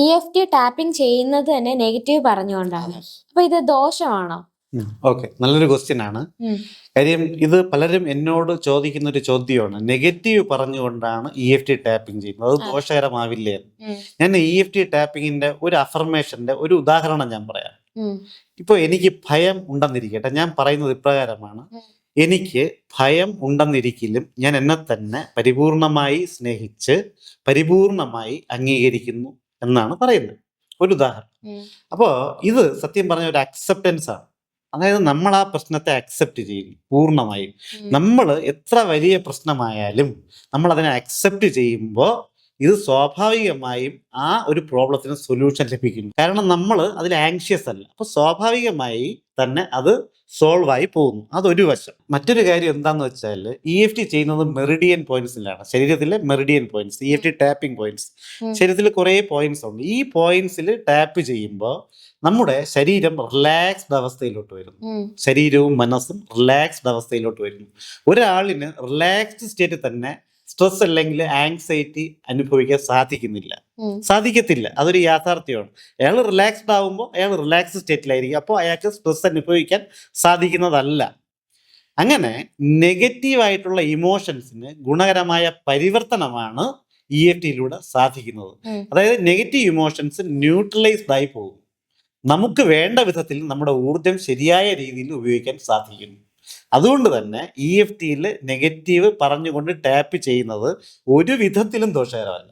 E F T tapping ചെയ്യുന്നത് തന്നെ negative പറഞ്ഞുകൊണ്ടാണ്. അപ്പൊ ഇത് ദോഷമാണോ? ഓക്കെ നല്ലൊരു ക്വസ്റ്റ്യൻ ആണ്. കാര്യം ഇത് പലരും എന്നോട് ചോദിക്കുന്ന ഒരു ചോദ്യമാണ്. നെഗറ്റീവ് പറഞ്ഞുകൊണ്ടാണ് ഇ എഫ് ടി ടാപ്പിംഗ് ചെയ്യുന്നത്. അത്. ദോഷകരമാവില്ലേ? ഞാൻ ഇ എഫ് ടി ടാപ്പിങ്ങിന്റെ ഒരു അഫർമേഷന്റെ ഒരു ഉദാഹരണം ഞാൻ പറയാം. ഇപ്പൊ ഇപ്പോൾ എനിക്ക് ഭയം ഉണ്ടെന്നിരിക്കട്ടെ. ഞാൻ പറയുന്നത് ഇപ്രകാരമാണ്. എനിക്ക് ഭയം ഉണ്ടെന്നിരിക്കലും ഞാൻ എന്നെ തന്നെ പരിപൂർണമായി സ്നേഹിച്ച് പരിപൂർണമായി അംഗീകരിക്കുന്നു. എന്നാണ് പറയുന്നത് ഒരു ഉദാഹരണം. അപ്പോൾ ഇത് സത്യം പറഞ്ഞ ഒരു അക്സെപ്റ്റൻസ് ആണ് അതായത് നമ്മൾ ആ പ്രശ്നത്തെ അക്സെപ്റ്റ് ചെയ്യും പൂർണമായും. നമ്മൾ എത്ര വലിയ പ്രശ്നമായാലും നമ്മൾ അതിനെ അക്സെപ്റ്റ് ചെയ്യുമ്പോൾ ഇത് സ്വാഭാവികമായും ആ ഒരു പ്രോബ്ലത്തിന് സൊല്യൂഷൻ ലഭിക്കുന്നു. കാരണം നമ്മൾ അതിൽ ആങ്ഷ്യസ് അല്ല. അപ്പോൾ സ്വാഭാവികമായി തന്നെ അത് സോൾവ് ആയി പോകുന്നു. അതൊരു വശം. മറ്റൊരു കാര്യം എന്താന്ന് വെച്ചാൽ ഇ എഫ് ടി ചെയ്യുന്നത് മെറിഡിയൻ പോയിന്റ്സിലാണ് ശരീരത്തിലെ meridian points E F T tapping points ശരീരത്തിൽ കുറേ പോയിന്റ്സ് ഉണ്ട്. ഈ പോയിന്റ്സിൽ ടാപ്പ് ചെയ്യുമ്പോൾ നമ്മുടെ ശരീരം റിലാക്സ്ഡ് അവസ്ഥയിലോട്ട് വരുന്നു. ശരീരവും മനസ്സും റിലാക്സ്ഡ് അവസ്ഥയിലോട്ട് വരുന്നു. ഒരാളിന് റിലാക്സ്ഡ് സ്റ്റേറ്റ് തന്നെ സ്ട്രെസ് അല്ലെങ്കിൽ ആങ്സൈറ്റി അനുഭവിക്കാൻ സാധിക്കുന്നില്ല. സാധിക്കത്തില്ല. അതൊരു യാഥാർത്ഥ്യമാണ്. അയാൾ റിലാക്സ്ഡ് ആകുമ്പോൾ അയാൾ റിലാക്സ് സ്റ്റേറ്റിലായിരിക്കും അപ്പോൾ അയാൾക്ക് സ്ട്രെസ് അനുഭവിക്കാൻ സാധിക്കുന്നതല്ല. അങ്ങനെ നെഗറ്റീവായിട്ടുള്ള ഇമോഷൻസിന് ഗുണകരമായ പരിവർത്തനമാണ് ഇ എഫ് ടിയിലൂടെ സാധിക്കുന്നത്. അതായത് നെഗറ്റീവ് ഇമോഷൻസ് ന്യൂട്രലൈസ്ഡ് ആയി പോകും. നമുക്ക് വേണ്ട വിധത്തിൽ നമ്മുടെ ഊർജം ശരിയായ രീതിയിൽ ഉപയോഗിക്കാൻ സാധിക്കുന്നു അതുകൊണ്ട് തന്നെ ഇ എഫ് ടിയിൽ നെഗറ്റീവ് പറഞ്ഞുകൊണ്ട് ടാപ്പ് ചെയ്യുന്നത് ഒരു വിധത്തിലും ദോഷകരമല്ല.